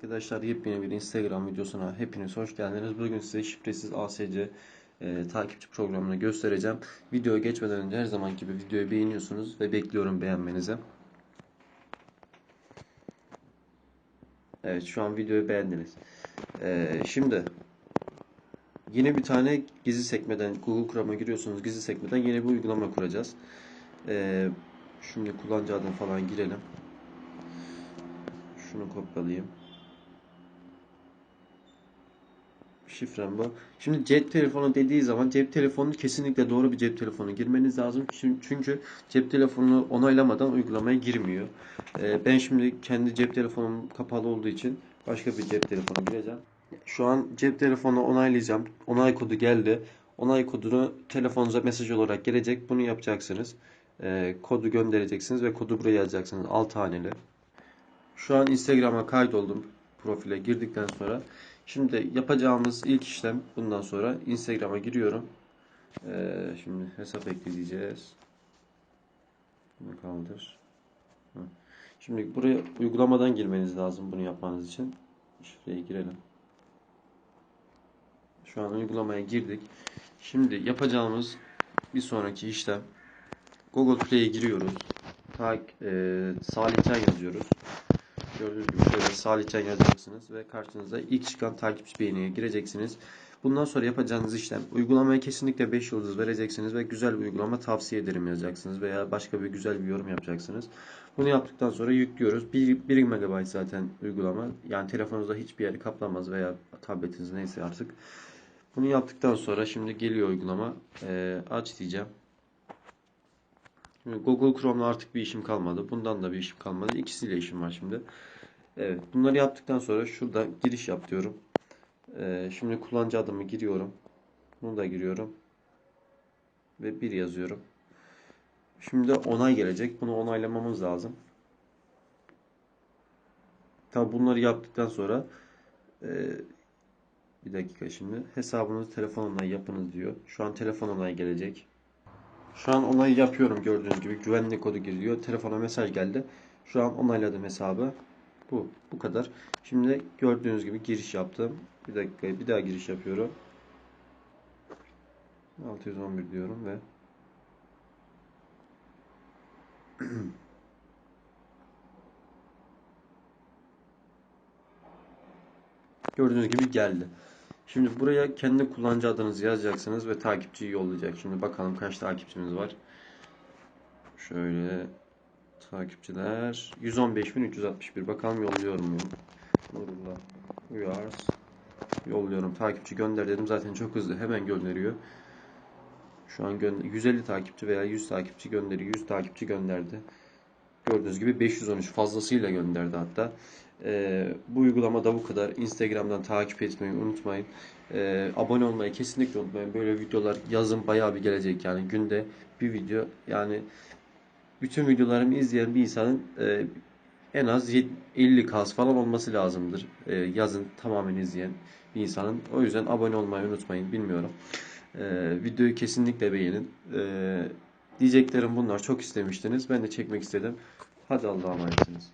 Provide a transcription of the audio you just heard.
Arkadaşlar yepyeni bir Instagram videosuna hepiniz hoş geldiniz. Bugün size şifresiz ASC e, takipçi programını göstereceğim. Videoya geçmeden önce her zaman gibi videoyu beğeniyorsunuz ve bekliyorum beğenmenizi. Evet şu an videoyu beğendiniz. E, şimdi yeni bir tane gizli sekmeden Google Chrome'a giriyorsunuz. Gizli sekmeden yeni bir uygulama kuracağız. E, şimdi kullanıcı adını falan girelim. Şunu kopyalayayım. Şifrem bu. Şimdi cep telefonu dediği zaman cep telefonu kesinlikle doğru bir cep telefonu girmeniz lazım. Çünkü- cep telefonunu onaylamadan uygulamaya girmiyor. Ee, ben şimdi kendi cep telefonum kapalı olduğu için başka bir cep telefonu gireceğim. Şu an cep telefonu onaylayacağım. Onay kodu geldi. Onay kodunu telefonunuza mesaj olarak gelecek. Bunu yapacaksınız. Ee, kodu göndereceksiniz ve kodu buraya yazacaksınız. 6 haneli. Şu an Instagram'a kaydoldum profile girdikten sonra. Şimdi yapacağımız ilk işlem bundan sonra Instagram'a giriyorum. Ee, şimdi hesap ekleyeceğiz. Bunu kaldır. Şimdi buraya uygulamadan girmeniz lazım bunu yapmanız için. Şifreyi girelim. Şu an uygulamaya girdik. Şimdi yapacağımız bir sonraki işlem Google Play'e giriyoruz. Ta, e, Salihcan yazıyoruz. Gördüğünüz gibi şöyle Salihcan yazacaksınız ve karşınıza ilk çıkan takipçi beğeniye gireceksiniz. Bundan sonra yapacağınız işlem uygulamaya kesinlikle 5 yıldız vereceksiniz ve güzel bir uygulama tavsiye ederim yazacaksınız veya başka bir güzel bir yorum yapacaksınız. Bunu yaptıktan sonra yüklüyoruz. 1, 1 MB zaten uygulama. Yani telefonunuzda hiçbir yeri kaplamaz veya tabletiniz neyse artık. Bunu yaptıktan sonra şimdi geliyor uygulama. Ee, aç diyeceğim. Şimdi Google Chrome'la artık bir işim kalmadı. Bundan da bir işim kalmadı. İkisiyle işim var şimdi. Evet. Bunları yaptıktan sonra şurada giriş yap diyorum. Ee, şimdi kullanıcı adımı giriyorum. Bunu da giriyorum. Ve bir yazıyorum. Şimdi onay gelecek. Bunu onaylamamız lazım. Tabi bunları yaptıktan sonra e, bir dakika şimdi hesabınızı telefon onayı yapınız diyor. Şu an telefon onayı gelecek. Şu an onayı yapıyorum gördüğünüz gibi. Güvenlik kodu giriyor. Telefona mesaj geldi. Şu an onayladım hesabı. Bu. Bu kadar. Şimdi gördüğünüz gibi giriş yaptım. Bir dakika bir daha giriş yapıyorum. 611 diyorum ve gördüğünüz gibi geldi. Şimdi buraya kendi kullanıcı adınızı yazacaksınız ve takipçiyi yollayacak. Şimdi bakalım kaç takipçimiz var. Şöyle takipçiler 115.361 bakalım yolluyorum mu? Nurullah Uyars yolluyorum. Takipçi gönder dedim. Zaten çok hızlı hemen gönderiyor. Şu an gönder 150 takipçi veya 100 takipçi gönderiyor. 100 takipçi gönderdi. Gördüğünüz gibi 513 fazlasıyla gönderdi hatta. Ee, bu uygulamada bu kadar. Instagram'dan takip etmeyi unutmayın. Ee, abone olmayı kesinlikle unutmayın. Böyle videolar yazın bayağı bir gelecek yani günde bir video yani bütün videolarımı izleyen bir insanın e, en az 50 kas falan olması lazımdır. E, yazın tamamen izleyen bir insanın. O yüzden abone olmayı unutmayın. Bilmiyorum. E, videoyu kesinlikle beğenin. E, diyeceklerim bunlar. Çok istemiştiniz. Ben de çekmek istedim. Hadi Allah'a emanetsiniz.